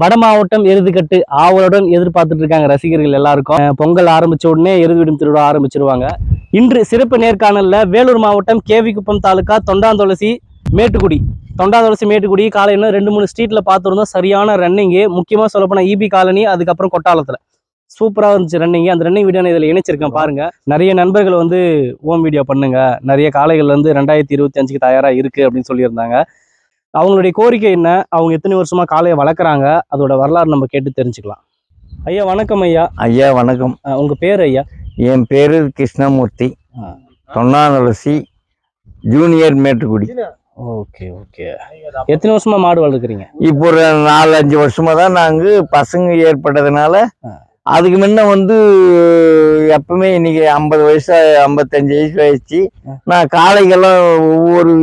வட மாவட்டம் எருதுகட்டு ஆவலுடன் எதிர்பார்த்துட்டு இருக்காங்க ரசிகர்கள் எல்லாருக்கும். பொங்கல் ஆரம்பிச்ச உடனே எருது விடும் திருவிழா ஆரம்பிச்சிருவாங்க. இன்று சிறப்பு நேர்காணல்ல வேலூர் மாவட்டம் கேவிக்குப்பம் தாலுக்கா தொண்டாந்தொலசி மேட்டுக்குடி. தொண்டாந்தொலசி மேட்டுக்குடி காலையில ரெண்டு மூணு ஸ்ட்ரீட்ல பார்த்துருந்தோம். சரியான ரன்னிங்கு முக்கியமா சொல்லப்போனால் ஈபி இபி காலனி அதுக்கப்புறம் கொட்டாலத்துல சூப்பரா இருந்துச்சு ரன்னிங் அந்த ரன்னிங் வீடியோ இதில் இதுல இணைச்சிருக்கேன் பாருங்க. நிறைய நண்பர்கள் வந்து ஓம் வீடியோ பண்ணுங்க. நிறைய காலைகள்லேருந்து வந்து ரெண்டாயிரத்தி இருபத்தி அஞ்சுக்கு தயாரா இருக்கு அப்படின்னு சொல்லியிருந்தாங்க. அவங்களுடைய கோரிக்கை என்ன? அவங்க எத்தனை வருஷமா காளையை வளர்க்குறாங்க? அதோட வரலாறு நம்ம கேட்டு தெரிஞ்சுக்கலாம். ஐயா வணக்கம் ஐயா. ஐயா வணக்கம். அஹ் உங்க பேர் ஐயா? என் பேரு கிருஷ்ணமூர்த்தி. தொன்னாநலசி ஜூனியர் மேட்டுக்குடி. Okay okay. எத்தனை வருஷமா மாடு வளர்க்குறீங்க? இப்போ ஒரு நாலு அஞ்சு வருஷமா தான் நாங்க பசங்க ஏற்பட்டதுனால. அதுக்கு முன்ன வந்து எப்பவுமே இன்னைக்கு ஐம்பது வயசு ஐம்பத்தஞ்சு வயசு ஆயிடுச்சு. நான் காளைக்கெல்லாம் ஒவ்வொரு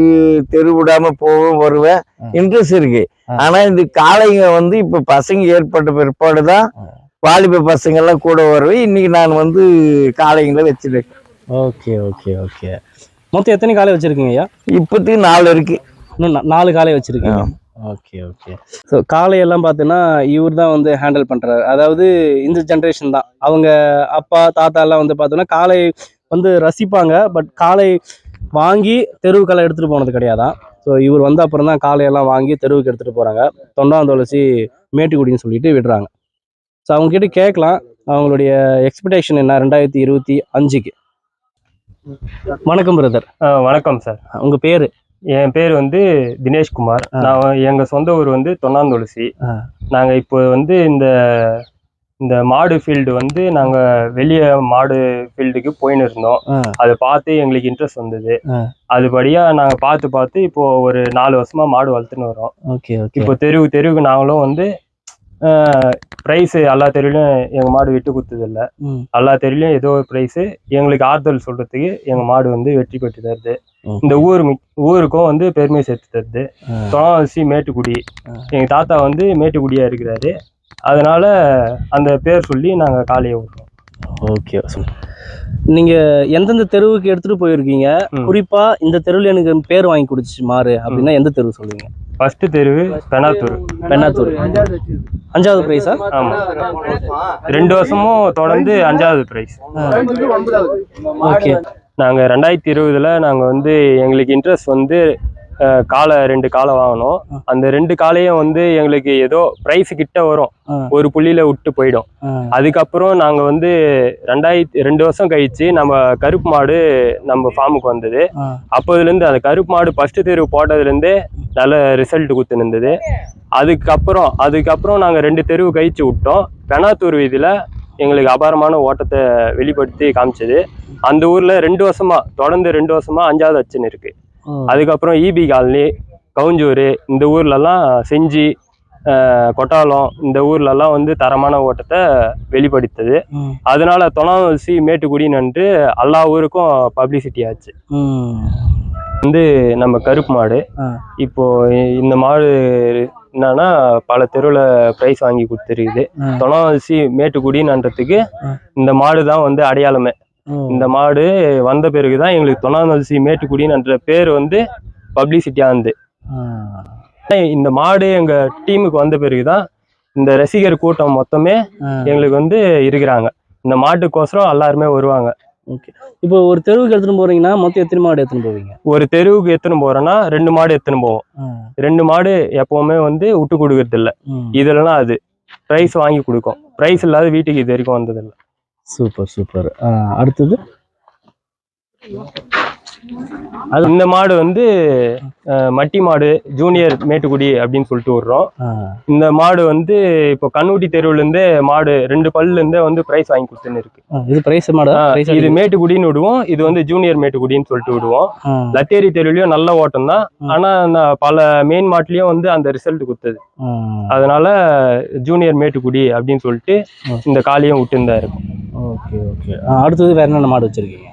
தெரு விடாம போவேன் வருவேன். இன்ட்ரெஸ்ட் இருக்கு. ஆனா இந்த காளைங்க வந்து இப்ப பசங்க ஏற்பட்ட பிற்பாடு தான். வாலிப பசங்க எல்லாம் கூட வருவேன். இன்னைக்கு நான் வந்து காளைங்களை வச்சிருக்கேன். Okay okay okay. மொத்தம் எத்தனை காளை வச்சிருக்கீங்க ஐயா? இப்போதைக்கு நாலு இருக்கு. நாலு காளை வச்சிருக்கீங்க. ஓகே ஓகே ஸோ காளையெல்லாம் பார்த்தீங்கன்னா இவர் தான் வந்து ஹேண்டில் பண்ணுறாரு அதாவது இந்த ஜென்ரேஷன் தான். அவங்க அப்பா தாத்தா எல்லாம் வந்து பார்த்தோன்னா காளை வந்து ரசிப்பாங்க. பட் காளை வாங்கி தெருவுக்கெல்லாம் எடுத்துகிட்டு போனது கிடையாதான் ஸோ இவர் வந்த அப்புறம் தான் காளையெல்லாம் வாங்கி தெருவுக்கு எடுத்துகிட்டு போகிறாங்க தொண்டாந்தொலசி மேட்டுக்குடின்னு சொல்லிட்டு விடுறாங்க. ஸோ அவங்ககிட்ட கேட்கலாம். அவங்களுடைய எக்ஸ்பெக்டேஷன் என்ன? ரெண்டாயிரத்தி இருபத்தி அஞ்சுக்கு. வணக்கம் பிரதர் வணக்கம் சார் உங்கள் பேர்? என் பேர் வந்து தினேஷ்குமார். நான் எங்க சொந்த ஊர் வந்து தொன்னாந்துளசி ஆ. நாங்க இப்போ வந்து இந்த இந்த மாடு ஃபீல்டு வந்து நாங்க வெளியே மாடு ஃபீல்டுக்கு போயின்னு இருந்தோம். அதை பார்த்து எங்களுக்கு இன்ட்ரெஸ்ட் வந்தது ஆ. அதுபடியா நாங்க பார்த்து பார்த்து இப்போ ஒரு நாலு வருஷமா மாடு வளர்த்துன்னு வரோம் ஓகே இப்போ தெருவுக்கு தெருவுக்கு நாங்களும் வந்து ப்ரைஸ் எல்லா தெருவிலையும் எங்க மாடு விட்டு கொடுத்ததில்ல. எல்லா தெருவிலையும் ஏதோ ஒரு ப்ரைஸ் எங்களுக்கு ஆறுதல் சொல்றதுக்கு எங்க மாடு வந்து வெற்றி பெற்று தருது. இந்த ஊர் ஊருக்கும் வந்து பெருமை சேர்த்து தருது. தொணாசி மேட்டுக்குடி. ஆ. எங்க தாத்தா வந்து மேட்டுக்குடியா இருக்கிறாரு. அதனால அந்த பேர் சொல்லி நாங்க காளையை விடுறோம். ஓகே நீங்க எந்தெந்த தெருவுக்கு எடுத்துட்டு போயிருக்கீங்க? ம். குறிப்பா இந்த தெருவில் எனக்கு பேர் வாங்கி கொடுத்துச்சு மாறு அப்படின்னா எந்த தெருவு சொல்லுவீங்க? ஃபர்ஸ்ட் தெருவு பெனாத்தூர் பெண்ணாத்தூர். அஞ்சாவது பிரைஸா ஆமா. ரெண்டு வருஷமும் தொடர்ந்து அஞ்சாவது பிரைஸ் ஓகே. நாங்க ரெண்டாயிரத்தி இருபதுல நாங்க வந்து எங்களுக்கு இன்ட்ரெஸ்ட் வந்து காளை ரெண்டு காளை வாங்கினோம். அந்த ரெண்டு காளையும் வந்து எங்களுக்கு ஏதோ பிரைஸ் கிட்ட வரும். ஒரு புள்ளியில விட்டு போயிடும். அதுக்கப்புறம் நாங்க வந்து ரெண்டாயிரத்தி ரெண்டு வருஷம் கழிச்சு நம்ம கருப்பு மாடு நம்ம ஃபார்முக்கு வந்தது. அப்போதுலேருந்து அந்த கருப்பு மாடு ஃபர்ஸ்ட் தெருவு போட்டதுலேருந்தே நல்ல ரிசல்ட் கொடுத்துருந்தது. அதுக்கப்புறம் அதுக்கப்புறம் நாங்கள் ரெண்டு தெருவு கழிச்சு விட்டோம். பெனாத்தூர் வீதியில் எங்களுக்கு அபாரமான ஓட்டத்தை வெளிப்படுத்தி காமிச்சது. அந்த ஊரில் ரெண்டு வருஷமா தொடர்ந்து ரெண்டு வருஷமா அஞ்சாவது அச்சுன்னு இருக்கு. அதுக்கப்புறம் இபி காலனி கவுஞ்சூர் இந்த ஊர்லலாம் செஞ்சி கொட்டாலம் இந்த ஊர்லலாம் வந்து தரமான ஓட்டத்தை வெளிப்படுத்தது. அதனால தொணாவசி மேட்டுக்குடி நன்று எல்லா ஊருக்கும் பப்ளிசிட்டி ஆச்சு நம்ம கருப்பு மாடு. இப்போ இந்த மாடு என்னன்னா பல தெருவில் ப்ரைஸ் வாங்கி கொடுத்துருக்குது. தொணாவசி மேட்டுக்குடின்றதுக்கு. இந்த மாடு தான் வந்து அடையாளமே. இந்த மாடு வந்த பிறகு தான் எங்களுக்கு தொணாவசி மேட்டுக்குடின்ற பேர் வந்து பப்ளிசிட்டியாக இருந்து இந்த மாடு எங்க டீமுக்கு வந்த பிறகு தான் இந்த ரசிகர் கூட்டம் மொத்தமே எங்களுக்கு வந்து இருக்கிறாங்க. இந்த மாட்டுக்கோசரம் எல்லாருமே வருவாங்க. ஓகே. இப்போ ஒரு தெருவுக்கு எடுத்துட்டு போறீங்கன்னா மொத்தம் எத்தனை மாடு எடுத்துன்னு போவீங்க? ஒரு தெருவுக்கு எத்தனை போறோம்னா ரெண்டு மாடு எத்தனை போவோம். ரெண்டு மாடு எப்பவுமே வந்து விட்டு கொடுக்கறது இல்ல இதெல்லாம் அது. ப்ரைஸ் வாங்கி கொடுக்கும். ப்ரைஸ் இல்லாத வீட்டுக்கு இது வரைக்கும் வந்ததில்ல. Super super. அடுத்தது? அது இந்த மாடு வந்து மட்டி மாடு ஜூனியர் மேட்டுக்குடி அப்படின்னு சொல்லிட்டு விடுறோம். இந்த மாடு வந்து இப்போ கண்ணூட்டி தெருவுல இருந்தே மாடு ரெண்டு பல்லுல இருந்தே வந்து ப்ரைஸ் வாங்கி கொடுத்துன்னு இருக்கு. இது பிரைஸ் மாடா? இது மேட்டுக்குடின்னு விடுவோம். இது வந்து ஜூனியர் மேட்டுக்குடின்னு சொல்லிட்டு விடுவோம். லத்தேரி தெருவுலயும் நல்ல ஓட்டம் தான். ம். ஆனா நான் பல மெயின் மாட்லயும் வந்து அந்த ரிசல்ட் கொடுத்தது அதனால ஜூனியர் மேட்டுக்குடி அப்படின்னு சொல்லிட்டு. இந்த காளியும் விட்டுருந்தா இருக்கும் ஓகே ஓகே. அடுத்தது வேற என்னென்ன மாடு வச்சிருக்கீங்க?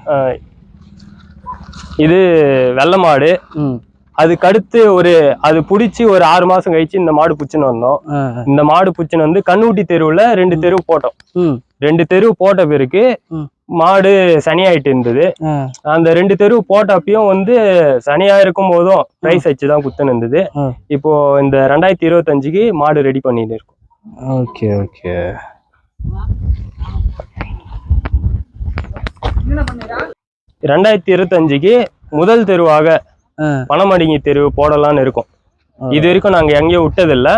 இது வெள்ளை மாடு. ம். அதுக்கு அடுத்து ஒரு அது புடிச்சு ஒரு ஆறு மாசம் கழிச்சு இந்த மாடு புச்சுன்னு வந்தோம். இந்த மாடு புச்சுன்னு வந்து கண்ணூட்டி தெருவுல ரெண்டு தெரு போட்டோம். ம். ரெண்டு தெரு போட்ட பிறகு. மாடு சனியாயிட்டு இருந்தது. அந்த ரெண்டு தெரு போட்டப்பயும் வந்து சனியா இருக்கும் போதும் பிரைஸ் தான் குத்துன்னு இருந்தது. இப்போ இந்த ரெண்டாயிரத்தி இருபத்தஞ்சுக்கு மாடு ரெடி பண்ணிட்டு இருக்கோம். Okay okay. ரெண்டாயிரத்தி இருபத்தஞ்சுக்கு முதல் தெருவாக. பணமடிங்கி தெரு போடலாம்னு இருக்கோம். இது வரைக்கும் நாங்க எங்கேயும் விட்டதில்ல.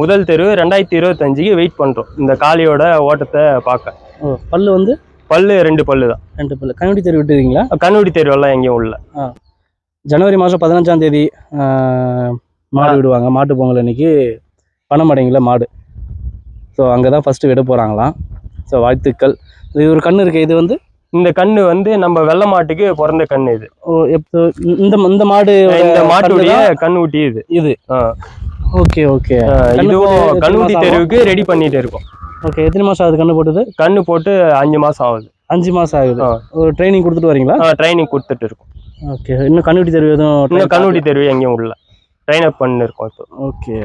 முதல் தெரு ரெண்டாயிரத்தி இருபத்தஞ்சுக்கு வெயிட் பண்றோம். இந்த காளியோட ஓட்டத்தை பார்க்க. பல்லு வந்து? பல்லு ரெண்டு பல்லு தான். ரெண்டு பல்லு. கண்ணுடி தெரு விட்டுறீங்களா கண்ணுடி தெருவெல்லாம் எங்கேயும் உள்ள. ஜனவரி மாதம் பதினஞ்சாம் தேதி மாடு விடுவாங்க. மாட்டு பொங்கல் அன்னைக்கு பணமடைங்கள மாடு. ஸோ அங்கே தான் ஃபஸ்ட்டு விட போகிறாங்களாம் ஸோ வாழ்த்துக்கள். இது ஒரு கண்ணு இருக்கு. இது வந்து இந்த கண்ணு வந்து நம்ம வெள்ளை மாட்டுக்கு பிறந்த கண்ணு இது. ஓ எப்போ இந்த இந்த மாடு இந்த மாட்டுடைய கண்ணுக்குட்டி இது. இது. Okay okay. இதுவும் மாசம் தெருவுக்கு ரெடி பண்ணிட்டு இருக்கோம். ஓகே எத்தனை மாதம் ஆகுது கண்ணு போட்டது? கண்ணு போட்டு அஞ்சு மாசம் ஆகுது. அஞ்சு மாதம் ஆகுது. ஒரு ட்ரைனிங் கொடுத்துட்டு வரீங்களா? ட்ரைனிங் கொடுத்துட்டு இருக்கோம். ஓகே இன்னும் கண்ணுடி தெரு எதுவும் இன்னும் கண்ணுட்டி தெருவு எங்கேயும் உள்ள. ட்ரைன் அப் பண்ணி இருக்கோம் இப்போ. ஓகே.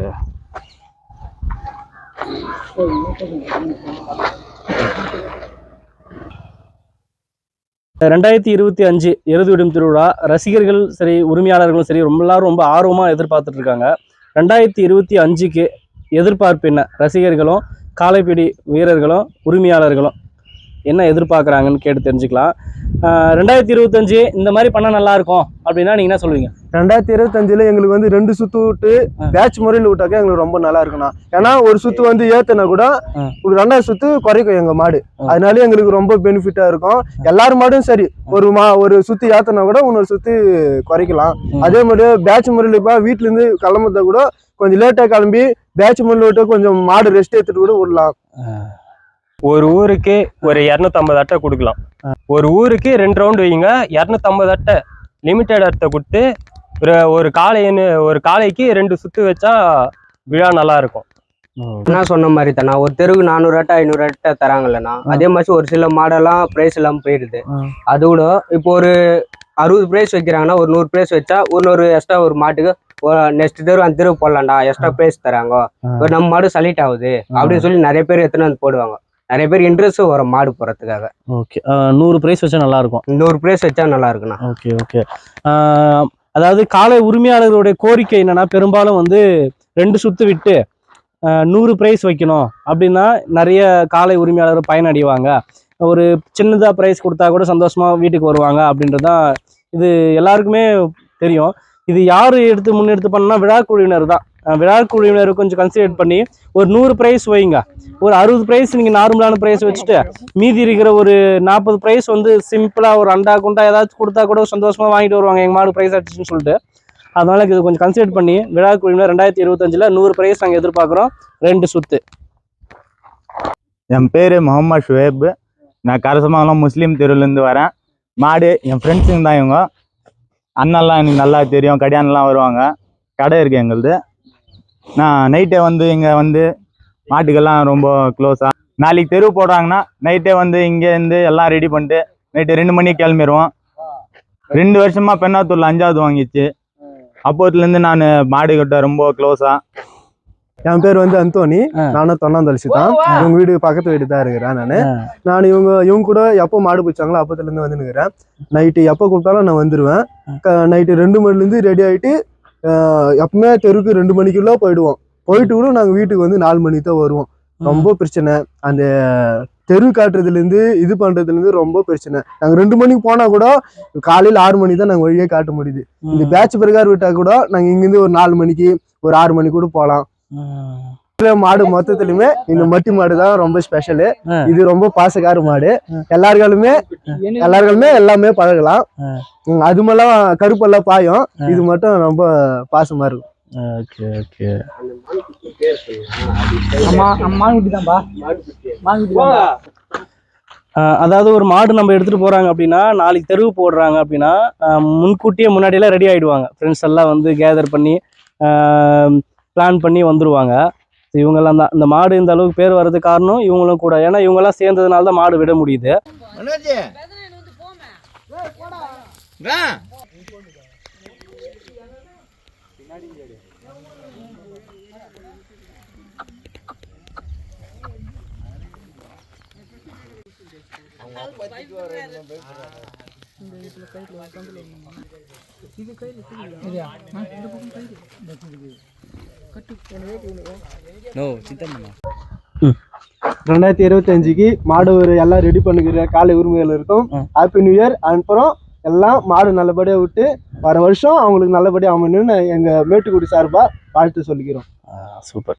ரெண்டாயிரத்தி இருபத்தி அஞ்சு எருதுவிடும் திருவிழா ரசிகர்கள் சரி உரிமையாளர்களும் சரி ரொம்ப எல்லாரும் ரொம்ப ஆர்வமாக எதிர்பார்த்துட்டு இருக்காங்க ரெண்டாயிரத்தி இருபத்தி அஞ்சுக்கு எதிர்பார்ப்பு என்ன? ரசிகர்களும் காலைப்பிடி வீரர்களும் உரிமையாளர்களும் என்ன எதிர்பார்க்குறாங்கன்னு கேட்டு தெரிஞ்சுக்கலாம். ரெண்டாயிரத்தி இருபத்தஞ்சு இந்த மாதிரி பண்ணால் நல்லா இருக்கும் அப்படின்னா நீங்கள் என்ன சொல்லுவீங்க? ரெண்டாயிரத்தி இருபத்தஞ்சுல எங்களுக்கு வந்து ரெண்டு சுத்து விட்டு. பேட்ச் முறையில் விட்டாக்க எங்களுக்கு ரொம்ப நல்லா இருக்குண்ணா ஏன்னா ஒரு சுத்து வந்து ஏத்துனா கூட. ஒரு ரெண்டாவது சுத்து குறைக்கும் எங்க மாடு. அதனால எங்களுக்கு ரொம்ப பெனிஃபிட்டா இருக்கும். எல்லார் மாடும் சரி ஒரு மா ஒரு சுத்து ஏத்துனா கூட இன்னொரு சுத்து குறைக்கலாம். அதே மாதிரி பேட்ச் முறையில் இப்போ வீட்டுல இருந்து கிளம்புறத கூட கொஞ்சம் லேட்டா கிளம்பி பேட்ச் முறையில் விட்டு கொஞ்சம் மாடு ரெஸ்ட் எடுத்துட்டு கூட விடலாம் ஒரு ஊருக்கு ஒரு இரநூத்தம்பது அட்டை கொடுக்கலாம். ஒரு ஊருக்கு ரெண்டு ரவுண்டு வைங்க. இரநூத்தம்பது அட்டை லிமிட்டட் அட்டை கொடுத்து ஒரு ஒரு காளைன்னு ஒரு காளைக்கு ரெண்டு சுத்து வச்சா விழா நல்லா இருக்கும். அண்ணா சொன்ன மாதிரி தானே ஒரு தெருவுக்கு நானூறு அட்டை ஐநூறு அட்டை தராங்கல்லண்ணா. அதே மாதிரி ஒரு சில மாடெல்லாம் ப்ரைஸ் எல்லாம் போயிடுது. அது கூட இப்போ ஒரு அறுபது ப்ரைஸ் வைக்கிறாங்கன்னா ஒரு நூறு ப்ரைஸ் வச்சா இன்னொரு எக்ஸ்ட்ரா ஒரு மாட்டுக்கு நெக்ஸ்ட் தெரு அந்த தெருவு போடலாம்டா. எக்ஸ்ட்ரா ப்ரைஸ் தராங்க. இப்போ நம்ம மாடு சலிட் ஆகுது. அப்படின்னு சொல்லி நிறைய பேர் எத்தனை வந்து போடுவாங்க. நிறைய பேர் இன்ட்ரெஸ்ட்டும் வரும் மாடு போறதுக்காக. ஓகே நூறு ப்ரைஸ் வச்சா நல்லா இருக்கும் நூறு ப்ரைஸ் வச்சா நல்லா இருக்குண்ணா ஓகே ஓகே அதாவது காலை உரிமையாளர்களுடைய கோரிக்கை என்னன்னா பெரும்பாலும் வந்து ரெண்டு சுத்து விட்டு நூறு பிரைஸ் வைக்கணும் அப்படின்னா நிறைய காலை உரிமையாளர் பயனடைவாங்க. ஒரு சின்னதாக ப்ரைஸ் கொடுத்தா கூட சந்தோஷமா வீட்டுக்கு வருவாங்க அப்படின்றதான் இது எல்லாருக்குமே தெரியும். இது யார் எடுத்து முன்னெடுத்து பண்ணா விழா குழுவினர் தான். ஆஹ், விழா குழுவினர் கொஞ்சம் கன்சிடர் பண்ணி ஒரு நூறு ப்ரைஸ் வைங்க. ஒரு அறுபது ப்ரைஸ் நீங்கள் நார்மலான ப்ரைஸ் வச்சுட்டு மீதி இருக்கிற ஒரு நாற்பது ப்ரைஸ் வந்து சிம்பிளாக ஒரு அண்டா குண்டா ஏதாச்சும் கொடுத்தா கூட சந்தோஷமாக வாங்கிட்டு வருவாங்க. எங்கள் மாடு ப்ரைஸ் ஆச்சுன்னு சொல்லிட்டு. அதனால இது கொஞ்சம் கன்சிடர் பண்ணி விழா குழுவினர் ரெண்டாயிரத்தி இருபத்தஞ்சில் நூறு ப்ரைஸ் நாங்கள் எதிர்பார்க்குறோம். ரெண்டு சுத்து. என் பேர் முகமது ஷுவேப். நான் கரசமங்கலம் முஸ்லீம் தெருவிலேருந்து வரேன். மாடு என் ஃப்ரெண்ட்ஸுங்க தான் இவங்க. அண்ணன்லாம் எனக்கு நல்லா தெரியும். கடியான்லாம் வருவாங்க. கடை இருக்குது எங்களுது. நான் நைட்டே வந்து இங்கே வந்து மாட்டுக்கெல்லாம் ரொம்ப க்ளோஸாக நாளைக்கு தெரு போடுறாங்கன்னா நைட்டே வந்து இங்கேருந்து எல்லாம் ரெடி பண்ணிட்டு நைட்டு ரெண்டு மணிக்கு கிளம்பிடுவோம் ரெண்டு வருஷமாக பெண்ணாத்தூரில் அஞ்சாவது வாங்கிச்சு. அப்போத்துலேருந்து நான் மாடு கிட்ட ரொம்ப க்ளோஸாக என் பேர் வந்து அந்தோனி. நானும் தொண்ணாந்தலிச்சு தான். இவங்க வீடு பக்கத்து வீடு தான் இருக்கிறேன் நான். நான் இவங்க இவங்க கூட எப்போ மாடு பிடிச்சாங்களோ அப்பத்துல இருந்து வந்து நிற்கிறேன் நைட்டு எப்போ கூப்பிட்டாலும் நான் வந்துடுவேன் நைட்டு ரெண்டு மணிலேருந்து ரெடி ஆகிட்டு எப்பவுமே தெருக்கு ரெண்டு மணிக்குள்ள போயிடுவோம். போயிட்டு கூட நாங்கள் வீட்டுக்கு வந்து நாலு மணிக்கு தான் வருவோம். ரொம்ப பிரச்சனை. அந்த தெரு காட்டுறதுலேருந்து இது பண்ணுறதுலேருந்து ரொம்ப பிரச்சனை. நாங்கள் ரெண்டு மணிக்கு போனால் கூட காலையில் ஆறு மணி தான் நாங்கள் வழியே காட்ட முடியுது. இந்த பேட்ச் பிரகாரம் விட்டா கூட நாங்கள் இங்கேருந்து ஒரு நாலு மணிக்கு ஒரு ஆறு மணிக்கு கூட போகலாம். மாடு மொத்தத்துலயுமே இந்த மட்டி மாடு தான் ரொம்ப ஸ்பெஷலு. இது ரொம்ப பாசக்கார மாடு. எல்லாருகளுமே எல்லாருகளுமே எல்லாமே பழகலாம். ஆ. ம், அது மட்டும் கருப்பெல்லாம் பாயும். இது மட்டும் ரொம்ப பாசமா இருக்கும். Okay okay. ஆஹ் அதாவது ஒரு மாடு நம்ம எடுத்துட்டு போறாங்க அப்படின்னா நாளைக்கு தெருவு போடுறாங்க அப்படின்னா முன்கூட்டியே முன்னாடியெல்லாம் ரெடி ஆயிடுவாங்க. ஃப்ரெண்ட்ஸ் எல்லாம் வந்து கேதர் பண்ணி பிளான் பண்ணி வந்துருவாங்க. இவங்கெல்லாம் தான். இந்த மாடு இந்த அளவுக்கு பேர் வர்றதுக்கு காரணம் இவங்களும் கூட. ஏன்னா இவங்கெல்லாம் சேர்ந்ததுனால தான் மாடு விட முடியுது. சித்தம் ம். ரெண்டாயிரத்தி இருபத்தஞ்சுக்கு மாடு ஒரு எல்லாம் ரெடி பண்ணுகிற காலை உரிமைகள் இருக்கும். ஹாப்பி நியூ இயர் அப்புறம் எல்லாம் மாடு நல்லபடியாக விட்டு வர வருஷம் அவங்களுக்கு நல்லபடியாக அமையணும்னு எங்கள் மேட்டுக்குடி சார்பாக வாழ்த்து சொல்லிக்கிறோம். சூப்பர்